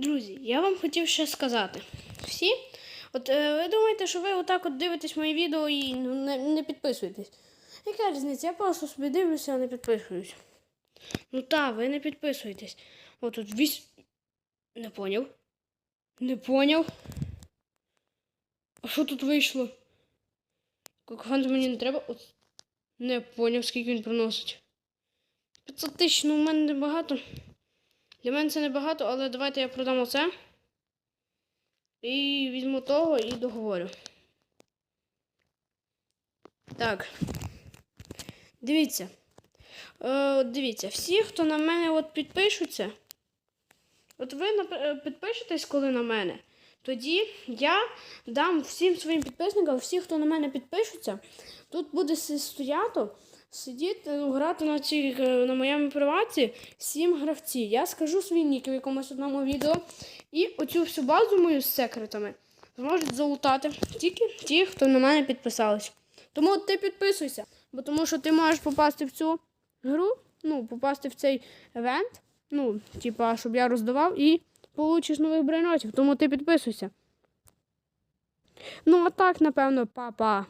Друзі, я вам хотів ще сказати. Всі, от е, ви думаєте, що ви отак от дивитесь мої відео і ну, не, не підписуєтесь. Яка різниця? Я просто собі дивлюся, а не підписуюсь. Ну та, ви не підписуєтесь. От тут вісь. Не поняв. Не поняв. А що тут вийшло? Кокофанту мені не треба. От. Не поняв, скільки він приносить. 500 тисяч, ну в мене небагато. Для мене це небагато, але давайте я продам оце. І візьму того і договорю. Так. Дивіться. Е, дивіться, всі, хто на мене от підпишуться. От ви е, підпишетесь, коли на мене. Тоді я дам всім своїм підписникам, всі, хто на мене підпишуться, тут буде стояти, сидіти, ну, грати на, цій, е, на моєму приваті сім гравців. Я скажу свій нік в якомусь одному відео. І оцю всю базу мою з секретами зможуть залутати тільки ті, хто на мене підписались. Тому ти підписуйся, бо тому що ти можеш попасти в цю гру, ну, попасти в цей евент, ну, типа, щоб я роздавав і получиш нових брейнотів. Тому ти підписуйся. Ну, а так, напевно, па-па.